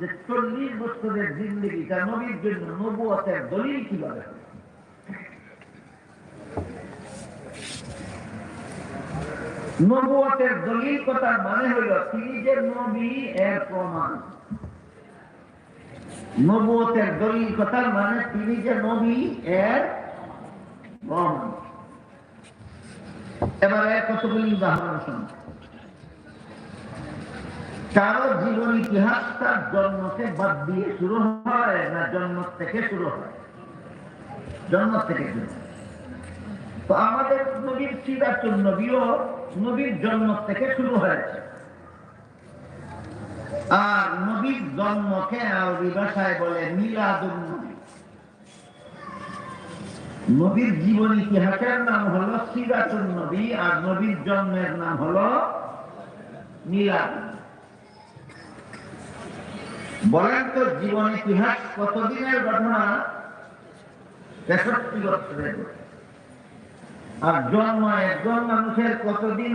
যে চল্লিশ বছরের জিন্দগিটা নবীর জন্য নবুয়তের দলিল কীভাবে হবে। নবুয়তের দলিল কথার মানে হইল, তিনি যে নবী, এর প্রমাণ। নবুয়তের দলিল কথার মানে তিনি যে নবী, এর প্রমাণ। এবারে কতগুলি উদাহরণ শুনুন। কারও জীবন ইতিহাস তার জন্মকে বাদ দিয়ে শুরু হয় না জন্ম থেকে শুরু হয়? জন্ম থেকে শুরু তো আমাদের নবীর সিরাতুল নবীও নবীর জন্ম থেকে শুরু হয়েছে। আর নবীর জন্মকে আরবি ভাষায় বলে মিলাদুল নবী। নবীর জীবন ইতিহাসের নাম হলো সিরাতুল নবী আর নবীর জন্মের নাম হলো মিলাদ বলেন জীবন ইতিহাস কতদিনের ঘটনা তেষট্টি বছরের আর জন্ম একজন মানুষের কতদিন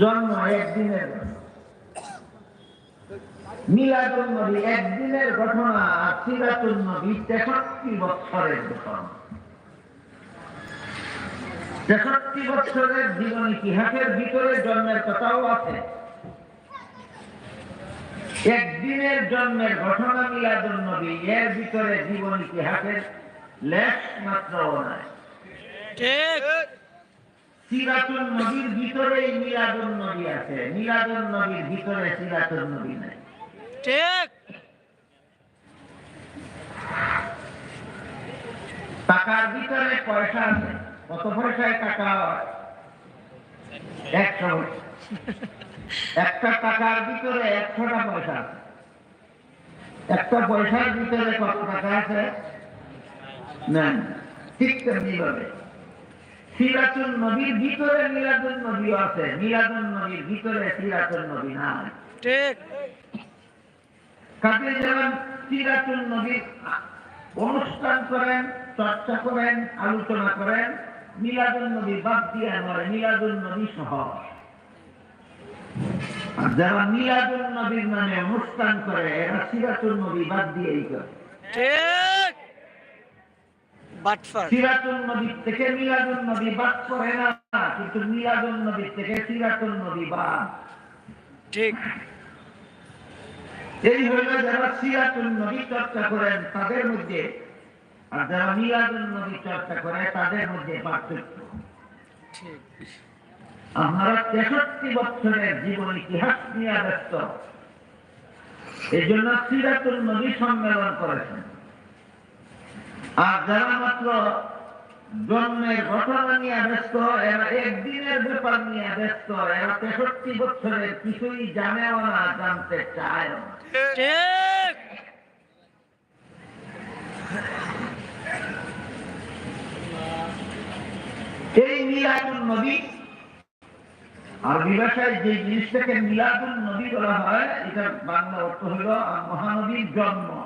জন্ম একদিনের। মিলাদুল একদিনের ঘটনা আর সিরাতুল নবী তেষট্টি বছরের ঘটনা। তেষট্টি বছরের জীবন ইতিহাসের ভিতরে জন্মের কথাও আছে। একদিনের জন্মের ঘটনা মিলাদুল নবী এর ভিতরে জীবন ইতিহাসের লেশ মাত্র নাই। ঠিক। সিরাতুল নবীর ভিতরেই মিলাদুল নবী আছে। মিলাদুল নবীর ভিতরে সিরাতুল নবী নাই। ঠিক। টাকার ভিতরে পয়সা আছে। কত পয়সায় টাকা হয়? একশো। একটা টাকার ভিতরে একশোটা পয়সা আছে। একটা পয়সার ভিতরে কত টাকা আছে? না ঠিক তেমনি ভাবে। সিরাতুল নবীর ভিতরে মিলাদুল নবী আছে। মিলাদুল নবীর ভিতরে সিরাতুল নবী নাই। ঠিক। কাজে যেমন সিরাতুল নবীর অনুষ্ঠান করেন চর্চা করেন আলোচনা করেন মিলাদুল নবী বাদ দিয়ে নয় মিলাদুল নবী সহ যারা মিলাদুল নবীর নামে অনুষ্ঠান করে এরা সিরাতুল নবী বাদ দিয়েই করে। ঠিক। সিরাতুল নবীর থেকে মিলাদুল নবী বাদ করে না কিন্তু মিলাদুল নবীর থেকে সিরাতুল নবী বাদ। ঠিক। এই হইল যারা সিরাতুল নবী চর্চা করেন তাদের মধ্যে আর যারা মিলাদুল নবী চর্চা করে তাদের মধ্যে পার্থক্য। ঠিক। আপনারা তেষট্টি বছরের জীবন ইতিহাস নিয়ে ব্যস্ত। এই জন্য সিরাতুল নবী সম্মেলন করেছেন। আর যারা মাত্র জন্মের ঘটনা নিয়ে ব্যস্ত এরা একদিনের ব্যাপার নিয়ে ব্যস্ত এরা তেষট্টি বছরের কিছুই জানেও না জানতে চায় না। এই মিলাদুল নবী আরবি ভাষায় যে জিনিসটাকে মিলাদুল নবী বলা হয় এটা বাংলা অর্থ হল মহানবীর জন্ম।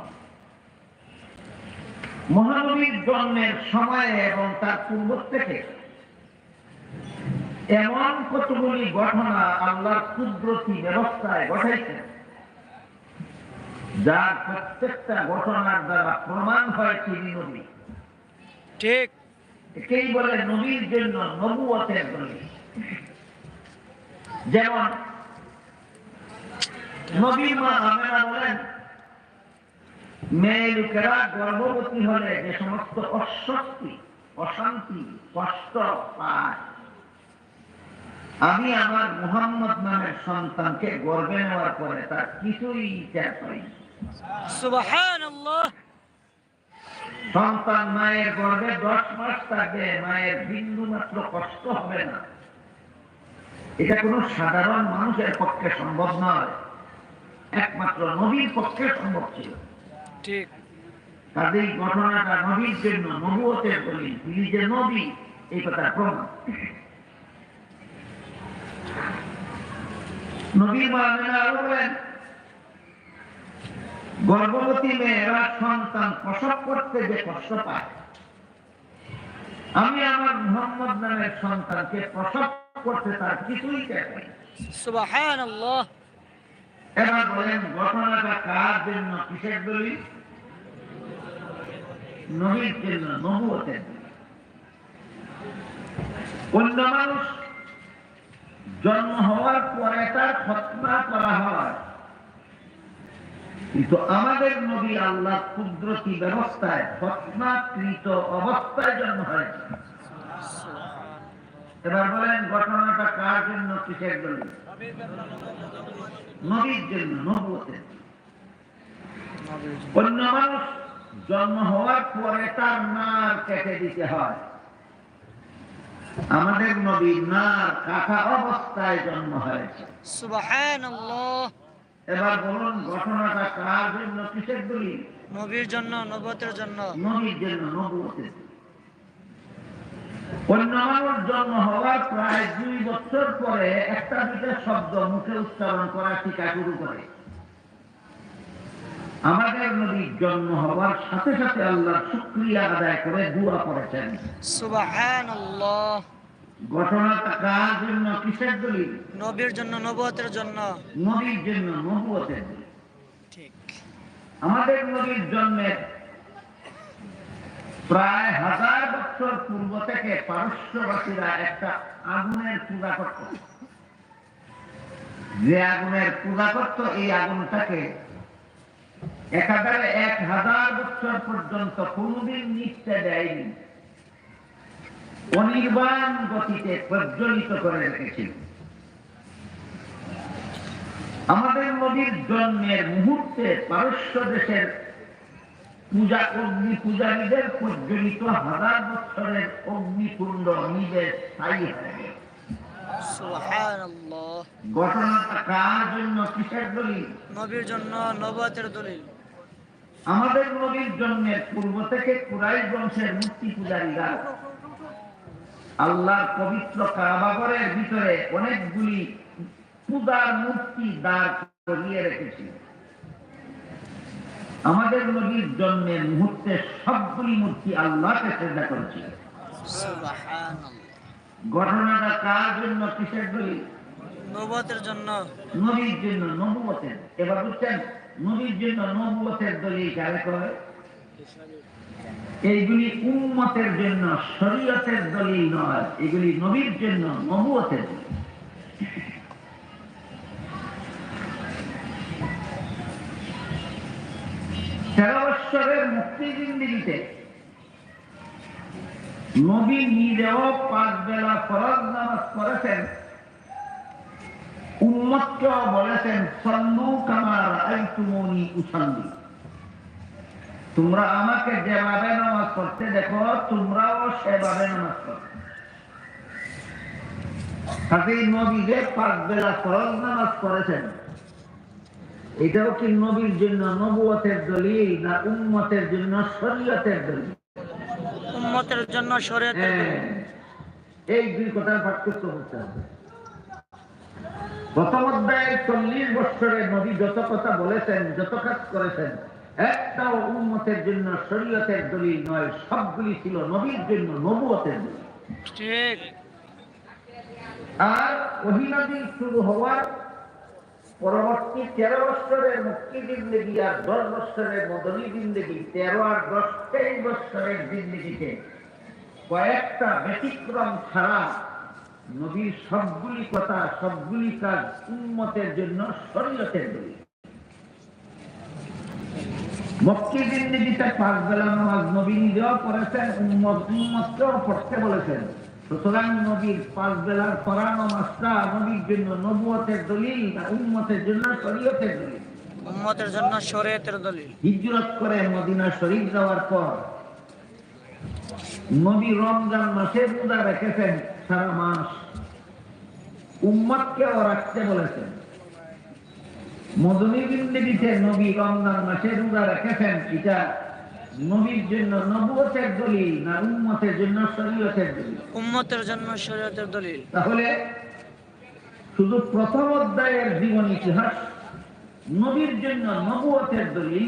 মহানবীর জন্মের সময়ে এবং তার পূর্ব থেকে এমন কতগুলি ঘটনা আল্লাহর কুদরতি ব্যবস্থায় ঘটাইছেন যার প্রত্যেকটা ঘটনার দ্বারা প্রমাণ হয় তিনি নবী। ঠিক। একেই বলে নবীর জন্য নবুয়তের দলিল যেমন নবীর মা আমেনা বলেন মেয়ে লোকেরা গর্ভবতী হলে যে সমস্ত অস্বস্তি অশান্তি কষ্ট পায়? আমি আমার মুহাম্মদ নামের সন্তানকে গর্বে নেওয়ার পরে তার কিছুই না। সুবহানাল্লাহ। সন্তান মায়ের গর্বে দশ মাস থাকবে মায়ের বিন্দু মাত্র কষ্ট হবে না। এটা কোনো সাধারণ মানুষের পক্ষে সম্ভব নয়। একমাত্র নবীর পক্ষে সম্ভব ছিল। ঠিক। তাদের ঘটনাটা নবীর জন্য নবুয়তের দলিল। তিনি যে নবী এই কথা প্রমাণ। নবীর মামিনা আরও বলেন গর্ভবতী মেয়েরা সন্তান প্রসব করতে যে কষ্ট পায় আমি আমার মোহাম্মদ নামের সন্তানকে প্রসব করতে তার কিছুই এবার বলেন ঘটনাটা কার জন্য কিসের দলিল? নবীর জন্য নবুয়তের অন্য মানুষ জন্ম হওয়ার পরে তার খতনা করা হয়। কিন্তু আমাদের নবী আল্লাহ কুদরতি ব্যবস্থায় খতনাকৃত অবস্থায় জন্ম হয়েছে। এবার বলেন ঘটনাটা কার জন্য, কিসের দলিল নবীর জন্য, নবুয়তের অন্য মানুষ জন্ম হওয়ার পরে তার নার কেটে দিতে হয়। আমাদের নবী নার কাটা অবস্থায় জন্ম হয়েছে। সুবাহান আল্লাহ এবার বলুন ঘটনাটা কার জন্য কিসের দলিল? নবীর জন্য নবতের জন্য। নবীর জন্য অন্য মানুষ জন্ম হওয়ার প্রায় দুই বছর পরে একটা দুটা শব্দ মুখে উচ্চারণ করা শিখা শুরু করে। আমাদের নবীর জন্ম হওয়ার সাথে সাথে আল্লাহ শুক্রিয়া আদায় করে দোয়া করেছেন। ঘটনাটা কার জন্য? কিসের দলিল? নবীর জন্য নবতের জন্য। নবীর জন্য নবুয়তের ঠিক। আমাদের নবীর জন্মের প্রায় হাজার বছর পূর্ব থেকে পারস্যবাসীরা একটা আগুনের পূজা করত। যে আগুনের পূজা করত এই আগুনটাকে একেবারে এক হাজার বছর পর্যন্ত কোনদিন নিচ্ছে দেয়নি। অনির্বাণ গতিতে প্রজ্বলিত করে রেখেছিল। আমাদের নবীর জন্মের মুহূর্তে পারস্য দেশের পূজা অগ্নি পূজারীদের প্রজ্বলিত হাজার বছরের অগ্নিকুণ্ড নিজে স্থায়ী হয়ে গেল। সুবাহান আল্লাহ ঘটনাটা কার জন্য কিসের দলিল? নবীর জন্য নবতের দলিল। আমাদের নবীর জন্মের পূর্ব থেকে কুরাই বংশের মূর্তি পূজারীরা আল্লাহর পবিত্র কাবাগরের ভিতরে অনেকগুলি পূজার মূর্তি দাঁড় করিয়ে রেখেছিল আমাদের নবীর জন্মের মুহূর্তে সবগুলি মূর্তি আল্লাহকে শ্রদ্ধা করেছিল ঘটনাটা কার জন্য কিসের দলিল জন্য। নবীর জন্য নবুয়তের এবার বুঝছেন নবীর জন্য নবুয়তের দলিল কারে করে এইগুলি উম্মতের জন্য, শরীয়তের দলিল নয়। এগুলি নবীর জন্য, নবুয়তের দলিল তেরো নবী নিজেও পাঁচ বেলা করেছেন উম্মতকেও বলেছেন কামার তোমরা আমাকে যেভাবে নামাজ পড়তে দেখো তোমরাও সেভাবে নামাজ পড়ো। কাজেই নবী যে পাঁচ বেলা ফরজ নামাজ করেছেন এটাও কি নবীর জন্য নবুয়তের দলিল না উম্মতের জন্য শরীয়তের দলিল? উম্মতের জন্য শরীয়তের হ্যাঁ, দলিল। এই দুই কথার পার্থক্য করতে হবে। প্রথম অধ্যায়ে চল্লিশ বছরে নবী যত কথা বলেছেন যত কাজ করেছেন একটাও উন্মতের জন্য শরীয়তের দলিল নয় সবগুলি ছিল নবীর জন্য নবুয়তের দলিল। ঠিক। আর অহিনাদি শুরু হওয়ার পরবর্তী তেরো বছরের মুক্তি জিন্দগি আর দশ বছরের মদনী জিন্দগি তেরো আর দশ তেইশ বছরের জিন্দগিতে কয়েকটা ব্যতিক্রম ছাড়া নবীর সবগুলি কথা সবগুলি কাজ উন্মতের জন্য শরীয়তের দলিল। মক্কি জিন্দগিতে পাঁচ বেলা নামাজ নবী নিজেও পড়েছেন উম্মতকেও পড়তে বলেছেন। সুতরাং নবীর পাঁচ বেলার পড়া নামাজটা নবীর জন্য নবুয়তের দলিল না উম্মতের জন্য শরীয়তের দলিল। উম্মতের জন্য শরীয়তের দলিল। হিজরত করে মদিনা শরীফ যাওয়ার পর নবী রমজান মাসে রোজা রেখেছেন সারা মাস। উম্মতকেও রাখতে বলেছেন। মদনী জিন্দগিতে নবী রমজান মাসে রোজা রেখেছেন এটা নবীর জন্য নবুয়তের দলিল না উম্মতের জন্য শরীয়তের দলিল? উম্মতের জন্য শরীয়তের দলিল। তাহলে শুধু প্রথম অধ্যায়ের জীবন ইতিহাস নবীর জন্য নবুয়তের দলিল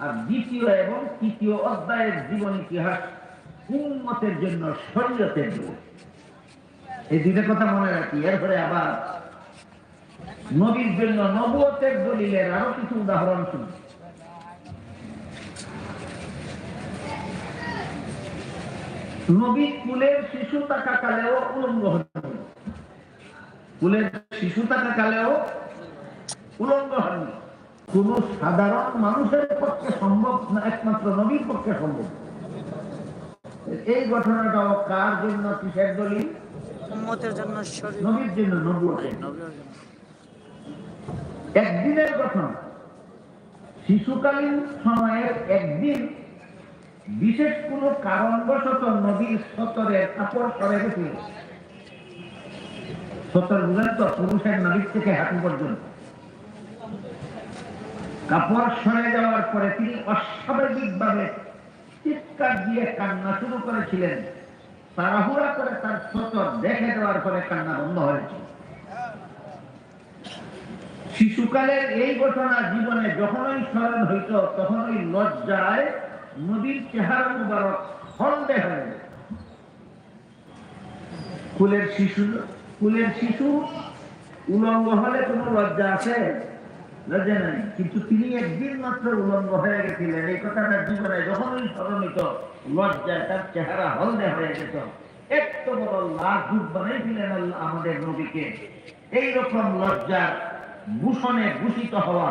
আর দ্বিতীয় এবং তৃতীয় অধ্যায়ের জীবন ইতিহাস উম্মতের জন্য শরীয়তের দলিল। এই দুইটা কথা মনে রাখি এরপরে আবার নবীর জন্য নবুয়তের দলিলের আরও কিছু উদাহরণ শুনি নবী কুলের শিশু থাকাকালেও উলঙ্গ হতেন কুলের শিশু থাকাকালেও উলঙ্গ হননি কোন সাধারণ মানুষের পক্ষে সম্ভব না একমাত্র নবীর পক্ষে সম্ভব। এই ঘটনাটাও কার জন্য কিসের দলিল? নবীর জন্য নবীর জন্য। একদিনের ঘটনা শিশুকালীন সময়ের একদিন বিশেষ কোনো কারণবশত নবীর সতরের কাপড় সরে গেছিল সতর বুঝেন তো, পুরুষের নবীর থেকে হাঁটু পর্যন্ত। কাপড় সরে যাওয়ার পরে তিনি অস্বাভাবিক ভাবে চিৎকার দিয়ে কান্না শুরু করেছিলেন। তাড়াহুড়া করে তার সতর দেখে দেওয়ার পরে কান্না বন্ধ হয়েছিল শিশুকালের এই ঘটনা জীবনে যখনই স্মরণ হইত, তখনই লজ্জায় নদীর চেহারা মুবারক হলদে হয়ে। কুলের শিশু কুলের শিশু উলঙ্গ হলে কোনো লজ্জা আছে? লজ্জা নাই। কিন্তু তিনি একদিন মাত্র উলঙ্গ হয়ে গেছিলেন। এই কথাটা জীবনে যখনই স্মরণ হইত, লজ্জায় তার চেহারা হলদে হয়ে যেত। এত বড় লাভ বানাইছিলেন আল্লাহ আমাদের নবীকে। এইরকম লজ্জার ভূষণে ভূষিত হওয়া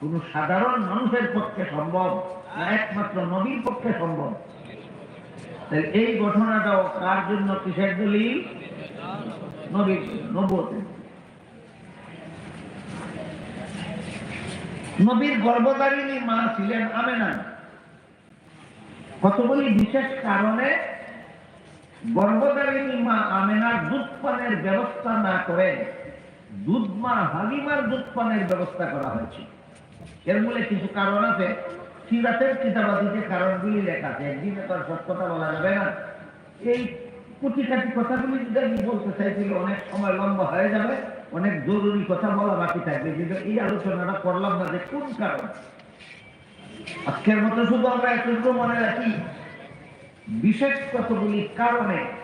কোন সাধারণ মানুষের পক্ষে সম্ভব না, একমাত্র নবীর পক্ষে সম্ভব। এই ঘটনাটাও কার জন্য কিসের দলিল? নবীর নবতের নবীর গর্ভধারিণী মা ছিলেন আমেনা। কতগুলি বিশেষ কারণে গর্ভধারিণী মা আমেনার পানের ব্যবস্থা না করে দুধ মা হালিমার দুধ পানের ব্যবস্থা করা হয়েছে। এর মূলে কিছু কারণ আছে। সিরাতের কিতাবাদিতে কারণগুলি লেখা আছে। একদিনে তো আর সব কথা বলা যাবে না। এই কুটিকাটি কথাগুলি যদি আমি বলতে চাইছিল অনেক সময় লম্বা হয়ে যাবে। অনেক জরুরি কথা বলা বাকি থাকবে। কিন্তু এই আলোচনাটা করলাম না যে কোন কারণ। আজকের মতো শুধু আমরা এতটুকু মনে রাখি, বিশেষ কতগুলি কারণে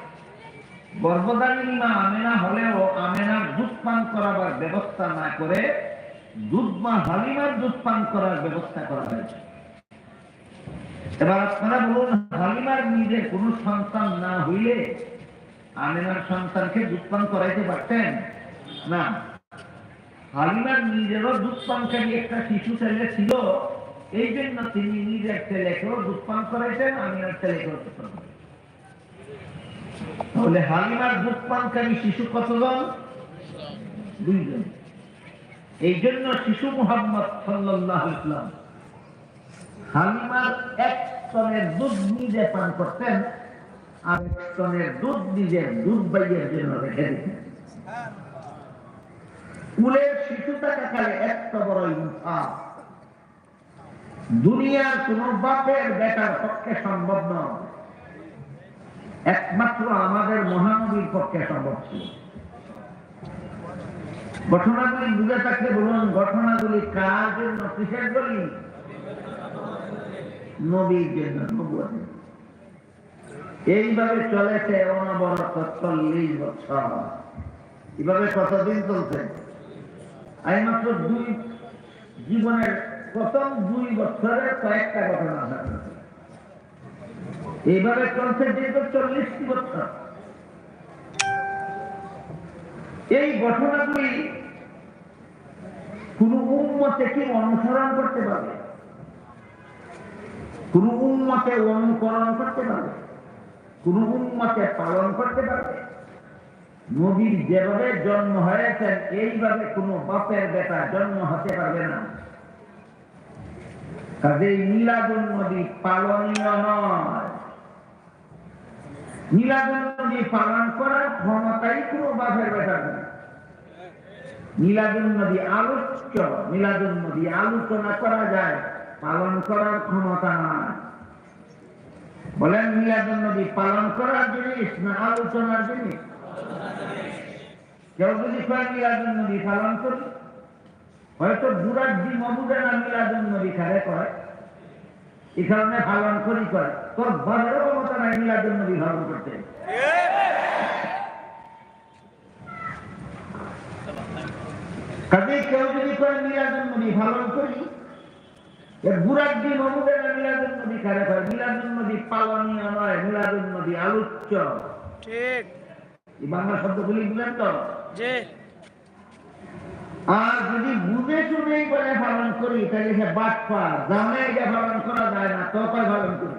গর্ভধারিণী মা আমেনা হলেও আমেনার দুধ পান করাবার ব্যবস্থা না করে দুধ মা হালিমার দুধ পান করার ব্যবস্থা করা হয়েছে। এবার আপনারা বলুন, হালিমার নিজে সন্তান না হইলে আমেনার সন্তানকে দুধ পান করাইতে পারতেন? না। হালিমার নিজেরও দুধ পানকারী একটা শিশু ছেলে ছিল, এই জন্য তিনি নিজের ছেলেকেও দুধ পান করাইতেন, আমিনার ছেলেকেও দুধ পান করাইতেন। তাহলে হালিমার দুধ পানকারী শিশু কতজন? দুইজন। এই জন্য শিশু মোহাম্মদ হালিমার এক স্তনের দুধ নিজে পান করতেন, আর এক স্তনের দুধ নিজের দুধ বাইয়ের জন্য রেখে দিতেন। কুলের শিশু থাকাকালে একটা বড় ইনসাফ দুনিয়ার কোন বাপের বেটার পক্ষে সম্ভব নয়। একমাত্র আমাদের মহানবীর পক্ষে সম্ভব ছিল। ঘটনাগুলি বুঝে থাকলে বলুন, ঘটনাগুলি কার জন্য, কিসের দলিল? নবীর জন্য এইভাবে চলেছে অনবরত চল্লিশ বছর। এভাবে কতদিন চলছে? আমি মাত্র দুই জীবনের প্রথম দুই বছরের কয়েকটা ঘটনা। এইভাবে চলছে দীর্ঘ চল্লিশটি বছর। এই ঘটনাগুলি কোন উন্মতে কি অনুসরণ করতে পারবে? কোন উন্মতে অনুকরণ করতে পারবে? কোন উন্মতে পালন করতে পারবে? নবীর যেভাবে জন্ম হয়েছেন এইভাবে কোন বাপের বেটা জন্ম হতে পারবে না। কাজেই মিলাদুল নবী পালনীয় নয়। নবী পালন করার ক্ষমতাই কোনো বাপের বেটা নেই। মিলাদুল নবী আলোচ্য মিলাদুল নবী আলোচনা করা যায়, পালন করার ক্ষমতা নাই। বলেন মিলাদুল নবী পালন করার জিনিস না আলোচনার জিনিস? কেউ যদি কয় নবী পালন করি? হয়তো বুড়ার দিন মবুদে না মিলাদুল নবী খারে কয়। এই কারণে পালন করি কয়। তোর ঘরেরও নাই মিলাদুল নবী পালন করতে। কাজে কেউ যদি কয় মিলাদুল নবী পালন করি। এর বুড়ার দিন মবুদে মিলাদুল নবী খারে কয় মিলাদুল নবী পালনীয় নয় মিলাদুল নবী আলোচ্য। ঠিক। এই বাংলা শব্দগুলি বুঝলেন তো? যে আর যদি বুঝে শুনেই পালন করি তাহলে সে জানে পালন করা যায় না তো পালন করি।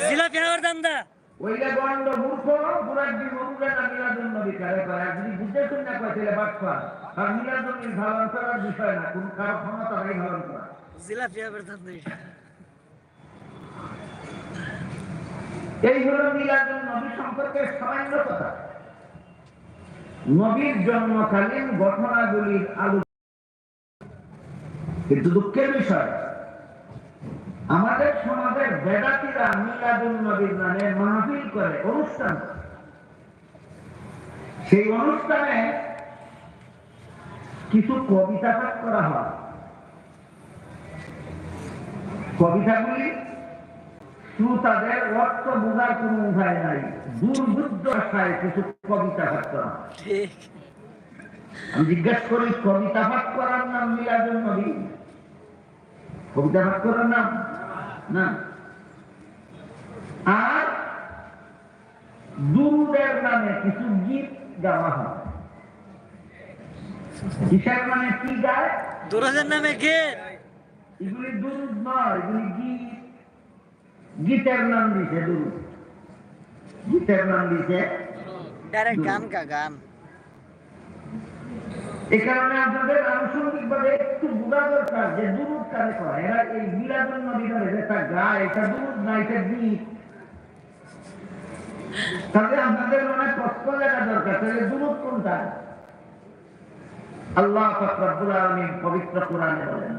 জিলাপি হাওয়ার দান্দা। ওইটা গন্ড মূর্খ বুড়ার দিন মরুবে না মিলাদুল নবী কারে করে যদি বুঝে শুনে কয় তাহলে বাটপা আর মিলাদুল নবী পালন করার বিষয় না কোন কারও ক্ষমতা নেই পালন করা জিলাপি হাওয়ার দান্দা এই হলো মিলাদুল নবী সম্পর্কে সামান্য কথা। নবীর জন্মকালীন ঘটনাগুলির আলো কিন্তু দুঃখের বিষয় আমাদের সমাজের বেদাতিরা মিলাদুল নবীর নামে মাহফিল করে, অনুষ্ঠান। সেই অনুষ্ঠানে কিছু কবিতা পাঠ করা হয়। কবিতাগুলি শ্রোতাদের অর্থ বোঝার কোনো উপায় নাই। দুর্বুদ্ধ কিছু কবিতা পাঠ করা আমি জিজ্ঞেস করি, কবিতা পাঠ করার নাম মিলাদুল নবী? কবিতা পাঠ করার নাম না। আর দুরুদের নামে কিছু গীত গাওয়া হয়। কিসের মানে কি গায়? দুরাজের নামে কে এগুলি দুরুদ নয় এগুলি গীত। গীতের নাম দিছে দুরুদ গীতের নাম দিছে ডাইরেক্ট গান কা গান। এই কারণে আপনাদের আনুষঙ্গিক ভাবে একটু বোঝা দরকার যে দুরুদ কারে করে এরা এই মিলাদুল নবী বলে যেটা গায়, এটা দুরুদ না, এটা গীত। তাহলে আপনাদের মনে প্রশ্ন লাগা দরকার, তাহলে দুরুদ কোনটা? আল্লাহ পাক রব্বুল আলামিন পবিত্র কোরআনে বলেন,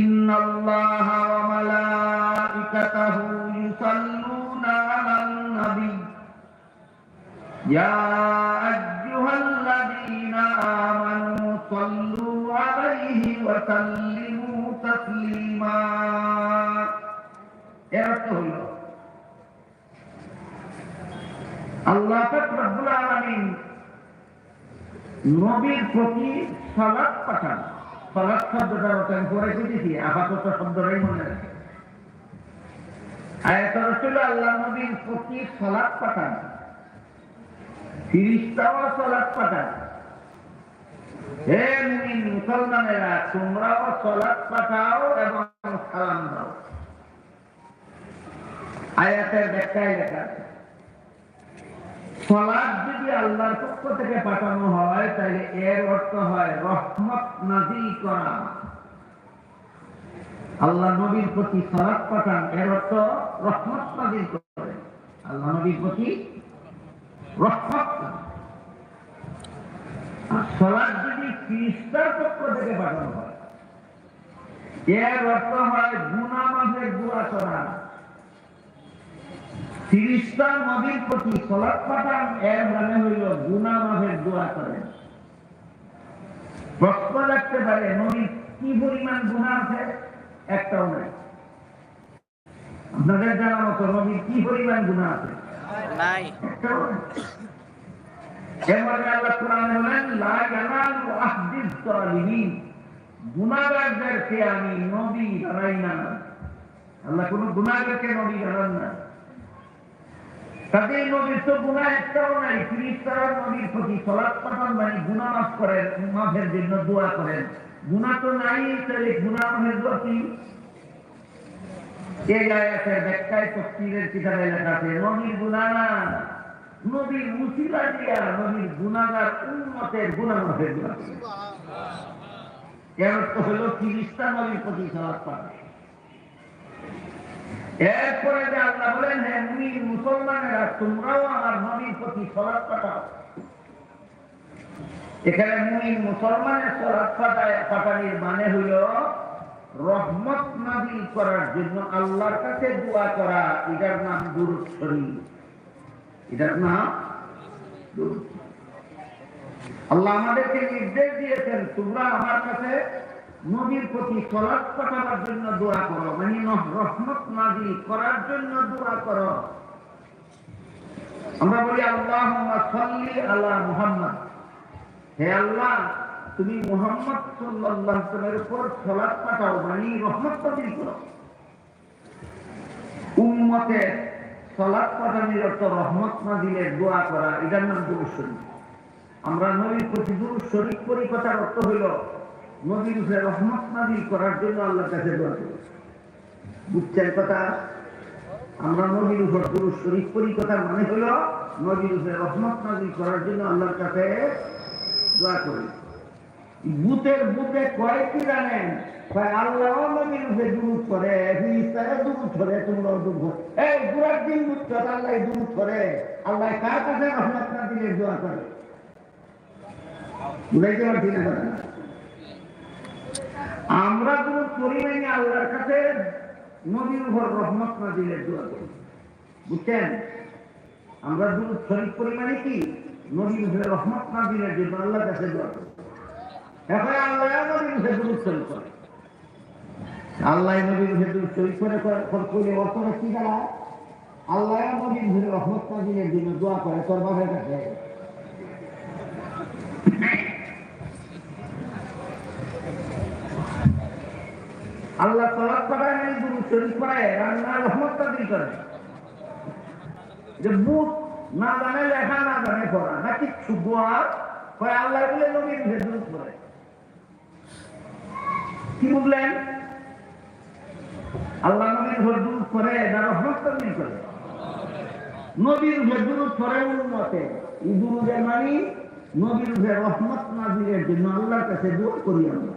ইন্নাল্লাহা ওয়া মালাইকাতাহু ইউসাল্লুনা আলান নবী يا وسلموا تسليما এর অর্থ হইল আল্লাহ পাক রব্বুল আলামিন নবীর প্রতি সালাত পাঠান সালাত শব্দটা ওটা আমি পরে বুঝেছি আপাতত শব্দটাই মনে রাখে আয়াত রসুল আল্লাহ নবীর প্রতি সালাত পাঠান ফিরিস্তাও সলাৎ পাঠায় হে মুমিন, মুসলমানেরা, তোমরাও সলাৎ পাঠাও এবং সালাম দাও। আয়াতের ব্যাখ্যায় লেখা। সলাৎ যদি আল্লাহর পক্ষ থেকে পাঠানো হয়, তাহলে এর অর্থ হয় রহমত নাজিল করা। আল্লাহ নবীর প্রতি সলাৎ পাঠান, এর অর্থ রহমত নাজিল করে। আল্লাহ নবীর প্রতি রহমত সলাদ যদি খ্রিস্টার পক্ষ থেকে পাঠানো হয় এর অর্থ হয় গুণা মাফের দোয়া করা খ্রিস্টান নবীর প্রতি সলাদ পাঠান এর মানে হইল গুণা মাফের দোয়া করেন প্রশ্ন রাখতে পারে নবীর কি পরিমাণ গুণা আছে? একটাও নাই। আপনাদের জানা মতো নবীর কি পরিমাণ গুণা আছে? নাই। এরপরে আল্লাহ কোরআনে বলেন, লা ইয়ানালু আহদিস সালিহিন গুনাহগারদেরকে আমি নবী বানাই না। আল্লাহ কোন গুনাহগারকে নবী বানান না। তাদের নবীর তো গুনাহ একটাও নাই ফিরিস্তারা নবীর প্রতি সলাৎ পাঠান মানে গুনাহ মাফ করেন, মাফের জন্য দোয়া করেন। গুনাহ তো নাই, তাহলে গুনাহ মাফের দোয়া কি? এই আয়াতের ব্যাখ্যায় তফসিরের কিতাবে লেখা আছে, নবীর গুনাহ না। নবীর মুসিলা দিয়া নবীর গুনাগার উন্মতের গুণামাফের গুণা এর অর্থ হলো তিরিশটা নবীর প্রতি এরপরে যে আল্লাহ বলেন হ্যাঁ মুসলমানেরা, তোমরাও আমার নবীর প্রতি সলাৎ পাঠাও। এখানে মুমিন মুসলমানের সলাৎ পাঠায় পাঠানির মানে হইল রহমত নাজিল করার জন্য আল্লাহর কাছে দোয়া করা, এটার নাম দুরুদ শরীফ। আল্লাহ আমাদেরকে নির্দেশ দিয়েছেন, তোমরা আমার কাছে প্রতি পাঠাবার জন্য দোয়া করো মানে রহমত নাজিল করার জন্য দোয়া করো। আমরা বলি আল্লাহ সাল্লি আলা মুহাম্মদ। হে আল্লাহ, তুমি মুহাম্মদ উপর পাঠাও মানে রহমত নাযিল করো। উম্মতের অর্থ রহমত নাযিলের দোয়া করা, এটার নাম শরীফ। আমরা নবীর প্রতি দুরূদ শরীফ করি কথার অর্থ হইল, নবীর উপরে রহমত করার জন্য আল্লাহর কাছে দোয়া করি। বুঝছেন কথা? আমরা নবীর উপর দুরূদ শরীফ করি কথার মানে হলো নবীর উপরে রহমত করার জন্য আল্লাহর কাছে দোয়া করি। ভূতের ভূতে কয় কি জানেন আল্লাহ নবীর উপরে দুরূদ করে দুরূদ করে এই দিন বুঝছ আল্লাহ দুরূদ করে। আল্লাহ কার কাছে রহমত নাযিলের দোয়া করে? না? আমরা দুরূদ করি মানে আল্লাহর কাছে নবীর উপর রহমত নাযিলের দোয়া করি। বুঝছেন? আমরা দুরূদ শরীর করি মানে কি? নবীর উপরে রহমত নাযিলের জন্য আল্লাহর কাছে দোয়া করি। এখন আল্লাহ নবীর উপরে দুরূদ শরীফ করে আল্লাহ নবীর উপরে দুরূদ করে করে- করে অর্থ কি দাঁড়ায় আল্লাহ নবীর উপরে রহমত নাযিলের জন্য দোয়া করে, তোর বাবার কাছে। আল্লাহ তলাক করায় মানে দুরূদ শরীফ করায় রান্না রহমত নাযিল করে যে বুট না জানে, লেখা না জানে, পড়া না কিচ্ছু, দোয়া কয় আল্লাহ বলে নবীর ভেদরুদ করে কি বুঝলেন? আল্লাহ নবীর ভেদরুদ করে না রহমত তাবলিগ করে নবীর ভেদরুদ করে উন্মতে এই দুরুদের মানি নবীর রহমত নাজিলের জন্য আল্লাহর কাছে দোয়া করি আমরা।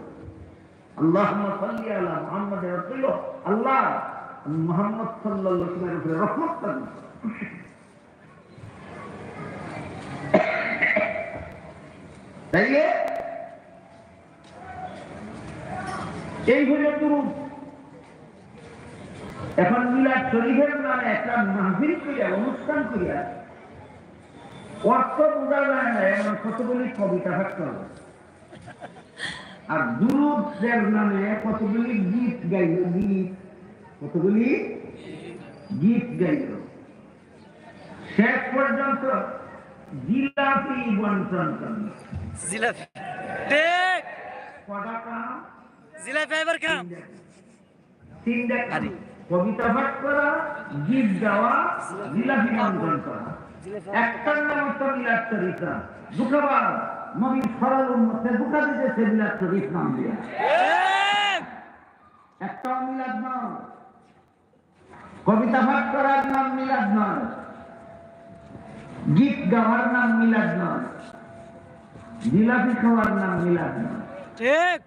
আল্লাহুম্মা সাল্লি আল্লাহ মুহাম্মদ সাল্লাল্লাহু উপরে রহমত করো। তাইলে, এই দুরুদ। এখন মিলাদ শরীফের নামে একটা মাহফিল করিয়া অনুষ্ঠান করিয়া অর্থ বোঝা যায় না এমন কতগুলি কবিতা থাকতে হবে আর দুরুদের নামে কতগুলি গীত গাইল গীত কতগুলি? গীত গাইল। শেষ পর্যন্ত জিলাপি বন্টন করল। জিলাপি। জিলাপি এবার খাম তিনটা কাম। কবিতা পাঠ করা গীত গাওয়া জিলাপি বন্টন করা। একটার নাম হচ্ছে মিলাদ শরীফ দুঃখবার নবীর সরল উন্মতে দুঃখা দিতেছে মিলাদ শরীফ নাম দিয়া। একটাও মিলাদ নয়। কবিতা পাঠ করার নাম মিলাদ নয়। গীত গাওয়ার নাম মিলাদ নয়। জিলাপি খাওয়ার নাম মিলাদ নয়। ঠিক।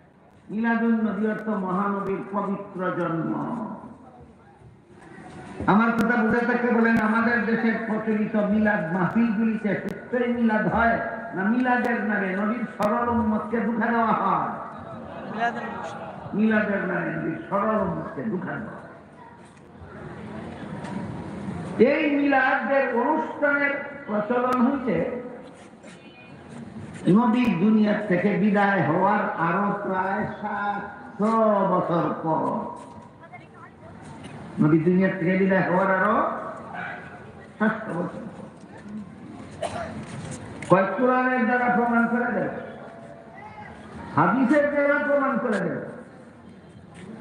মিলাদুল নবী অর্থ মহানবীর পবিত্র জন্ম। আমার কথা বুঝে থাকতে বলেন আমাদের দেশের প্রচলিত মিলাদ মাহফিলগুলিতে সত্যই মিলাদ হয় না মিলাদের নামে? নবীর সরল উন্মতকে দুঃখা দেওয়া হয়। মিলাদের নামে নবীর সরল উন্মতকে দুঃখা দেওয়া হয়। এই মিলাদের অনুষ্ঠানের প্রচলন হইছে নবীর দুনিয়ার থেকে বিদায় হওয়ার আরও প্রায় সাতশো বছর পর নবী দুনিয়ার থেকে বিদায় হওয়ার আরও সাতশো বছর কোরআনের দ্বারা প্রমাণ করে দেবে? হাদিসের দ্বারা প্রমাণ করে দেবে?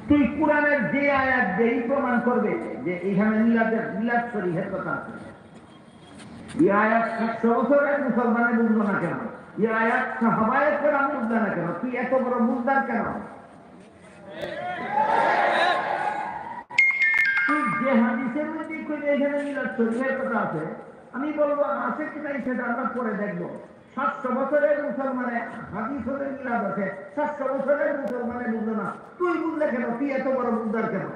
তুই কোরআনের যে আয়াত যেই প্রমাণ করবে যে এখানে মিলাদের মিলাদ শরীফের কথা আছে। এই আয়াত সাতশো বছরের মুসলমানের বুঝলো না কেন? এই আয়াত সাহাবায়ের কেরাম বুঝলো না কেন? তুই এত বড় বুঝদার কেন? যে হাদিসের মধ্যে এখানে মিলাদ শরীফের কথা আছে। আমি বলব, আছে কি নাই সেটা আমরা পরে সাতশো বছরের মুসলমানে হাদিস হলে মিলাদ আছে। সাতশো বছরের মুসলমানে বুঝলো না। তুই বুঝলে কেন? তুই এত বড় বুঝদার কেন?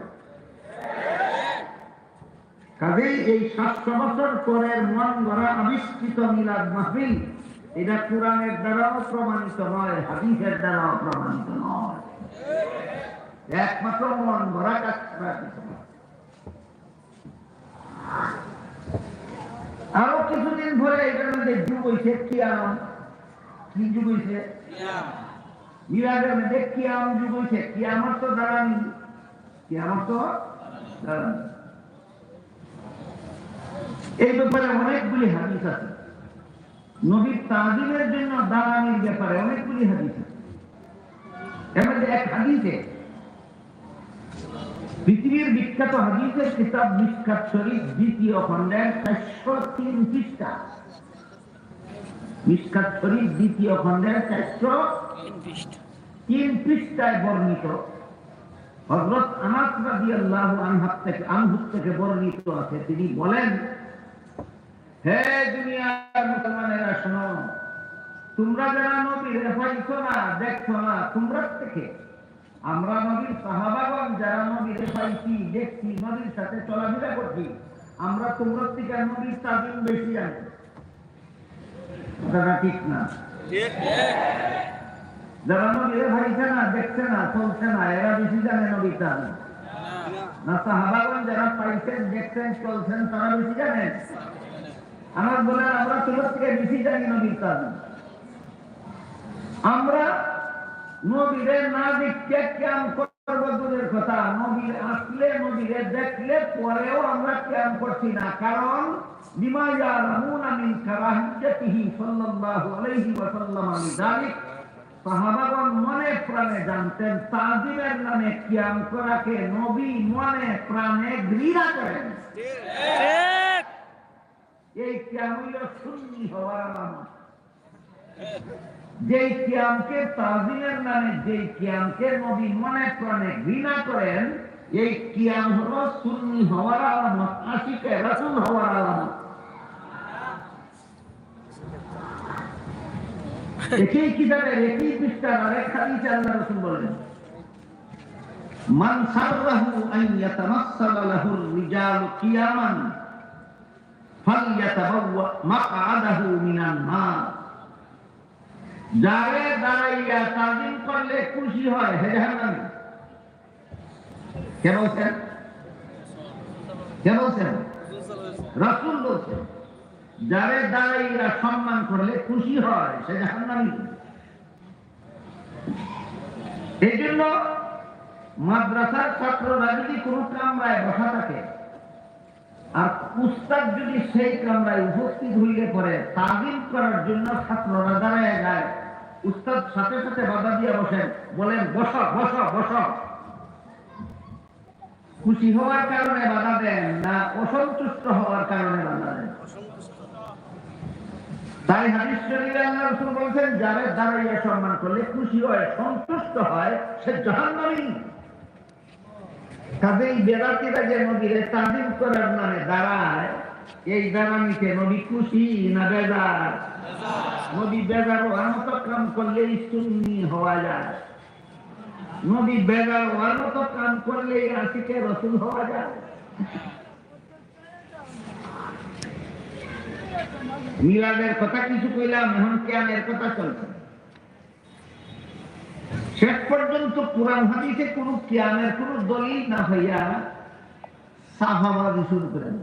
কাজেই এই সাতশো বছর পরের মন গড়া আবিষ্কৃত মিলাদ মাহফিল, এটা কোরআনের দ্বারাও প্রমাণিত নয়, হাদিসের দ্বারাও প্রমাণিত নয়। একমাত্র মন ভরা কাজ। আরও কিছুদিন ধরে এটার মধ্যে যুগ হয়েছে কিয়াম। কি যুগ হয়েছে মিলাদের মধ্যে কিয়াম যুগ হয়েছে কিয়ামত তো দাঁড়ানি। কিয়ামত তো দাঁড়ানি। এই ব্যাপারে অনেকগুলি হাদিস আছে। নবীর তাজিমের জন্য দাঁড়ানির ব্যাপারে অনেকগুলি হাদিস আছে। এর মধ্যে এক হাদিসে পৃথিবীর বিখ্যাত হাদিসের কিতাব বিখ্যাত শরীফ, দ্বিতীয় খণ্ডের চারশো তিন পৃষ্ঠা। মিসকাত শরীফ, দ্বিতীয় খণ্ডের চারশো তিন পৃষ্ঠায় বর্ণিত হজরত আনাস রাদিয়াল্লাহু আনহু থেকে আনহু থেকে বর্ণিত আছে। তিনি বলেন, হে দুনিয়ার মুসলমানেরা, শোনো, তোমরা যারা নবীর পাইছো না দেখছ না, তোমরা থেকে আমরা যারা পাইছি দেখছি সাথে চলাফেরা করছি, আমরা তোমরা থেকে তাজিম বেশি জানি। কথাটা ঠিক না? যারা না, দেখছে না, চলছে না, এরা বেশি জানে তাজিম। না যারা পাইছেন, দেখছেন, চলছেন, তারা বেশি জানেন আমার বলে আমরা তোমার থেকে বেশি জানি তাজিম। আমরা নবীরে না দেখতে ক্যাম করব দূরের কথা নবীর আসলে নবীরে দেখলে পরেও আমরা ক্যাম করছি না কারণ সাহাবাগণ মনে প্রাণে জানতেন তাজিমের নামে কিয়াম করাকে নবী মনে প্রাণে ঘৃণা করেন এই কিয়াম হইল সুন্নি হওয়ার যেই কিয়ামকে তাজিমের নামে, যেই কিয়ামকে নবী মনে প্রাণে ঘৃণা করেন, এই কিয়াম হলো সুন্নি হওয়ার আলামত, আশিকে রাসূল হওয়ার আলামত। একই কিতাবের একই পৃষ্ঠার আরেক হাদিসে আল্লাহ রাসূল বলেন, মান সাররাহু আন ইয়াতামাssala লাহু রিজালু কিয়ামান ফালইয়াতাবাওয়া মাকআদাহু মিনান নার। যারে দাঁড়াইয়া তাজিম করলে খুশি হয়, হে জাহান্নামী। কে বলছেন? কে বলছেন? রাসূল বলছেন, যারে দাঁড়াইয়া সম্মান করলে খুশি হয় সে জাহান্নামী। এই জন্য মাদ্রাসার ছাত্ররা যদি কোনো কামরায় বসা থাকে আর উস্তাদ যদি সেই কামরায় উপস্থিত হইলে পরে তাজিম করার জন্য ছাত্ররা দাঁড়ায় যায়। উস্তাদ সাথে সাথে বাধা দিয়ে বসেন। বলেন, বস বস বস। খুশি হওয়ার কারণে বাধা দেন না অসন্তুষ্ট হওয়ার কারণে বাধা দেন। তাই হাদিস শরীফে আল্লাহ রাসূল বলেন যারা দাঁড়াইয়া সম্মান করলে খুশি হয়, সন্তুষ্ট হয়, সে জাহান্নামী। কাজেই বেদাতিরা যে নবীরে তাজিম করার নামে দাঁড়ায়, এই দাঁড়ানিতে নবী খুশি না বেজার? নবী বেজার কাম করলে সুন্নি হওয়া যায়। নবী বেজার মতো করলে আশিকে রসুল হওয়া যায়। মিলাদের কথা কিছু কইলাম, এখন কেয়ামের কথা চলছে। শেষ পর্যন্ত কোরআন হাদিসে কোন কিয়ামের কোন দলিল না হইয়া সাহাবাদি শুরু করেন